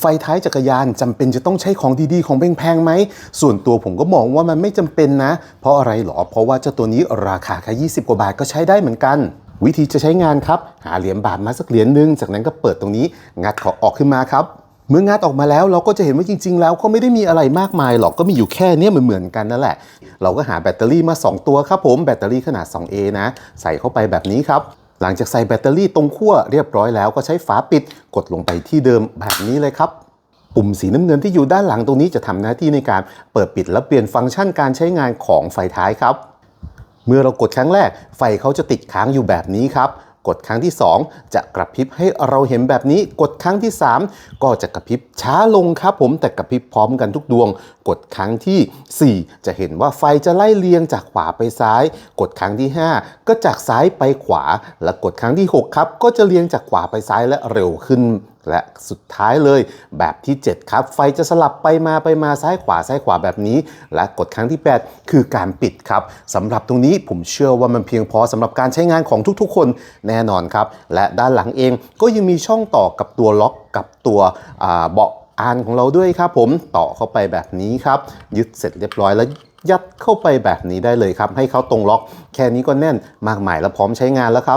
ไฟท้ายจักรยานจำเป็นจะต้องใช้ของดีๆ ของแพงๆไหม ส่วนตัวผมก็มองว่ามันไม่จำเป็นนะ เพราะอะไรหรอ เพราะว่าเจ้าตัวนี้ราคาแค่20 กว่าบาทก็ใช้ได้เหมือนกัน วิธีจะใช้งานครับ หาเหรียญบาทมาสักเหรียญหนึ่งจากนั้นก็เปิดตรงนี้ งัดเขาออกขึ้นมาครับ เมื่องัดออกมาแล้วเราก็จะเห็นว่าจริง ๆ แล้วก็ไม่ได้มีอะไรมากมายหรอกก็มีอยู่แค่เนี้ยเหมือนๆกันนั่นแหละ เราก็หาแบตเตอรี่มา 2 ตัวครับผมแบตเตอรี่ขนาด 2A นะ ใส่เข้าไปแบบนี้ครับ หลังจากใส่แบตเตอรี่ตรงขั้วเรียบร้อยแล้วก็ใช้ฝาปิดกดลงไปที่เดิมแบบนี้เลยครับ ปุ่มสีน้ำเงินที่อยู่ด้านหลังตรงนี้จะทำหน้าที่ในการเปิดปิดและเปลี่ยนฟังก์ชันการใช้งานของไฟท้ายครับ เมื่อเรากดครั้งแรกไฟเขาจะติดค้างอยู่แบบนี้ครับ กดครั้งที่ 2 จะกระพริบให้เราเห็นแบบนี้ กดครั้งที่ 3 ก็จะกระพริบช้าลงครับผมแต่กระพริบพร้อมกันทุกดวง กดครั้งทีสี่ 4 จะเห็นว่าไฟจะไล่เลียงจากขวาไปซ้าย กดครั้งที่ 5 ก็จากซ้ายไปขวา และกดครั้งที่ 6 ครับ ก็จะเลียงจากขวาไปซ้ายและเร็วขึ้นและสุดท้ายเลยแบบที่ 7 ครับ ไฟจะสลับไปมาไปมาซ้ายขวาซ้ายขวาแบบนี้ และกดครั้งที่ 8 คือการปิดครับสำหรับตรงนี้ผมเชื่อว่ามันเพียงพอสำหรับการใช้งานของทุกๆ คนแน่นอนครับ และด้านหลังเองก็ยังมีช่องต่อกับตัวล็อกกับตัวเบาะอานของเราด้วยครับผมต่อเข้าไปแบบนี้ครับยึดเสร็จเรียบร้อยแล้วยัดเข้าไปแบบนี้ได้เลยครับ ให้เขาตรงล็อก แค่นี้ก็แน่นมากมายและพร้อมใช้งานแล้วครับ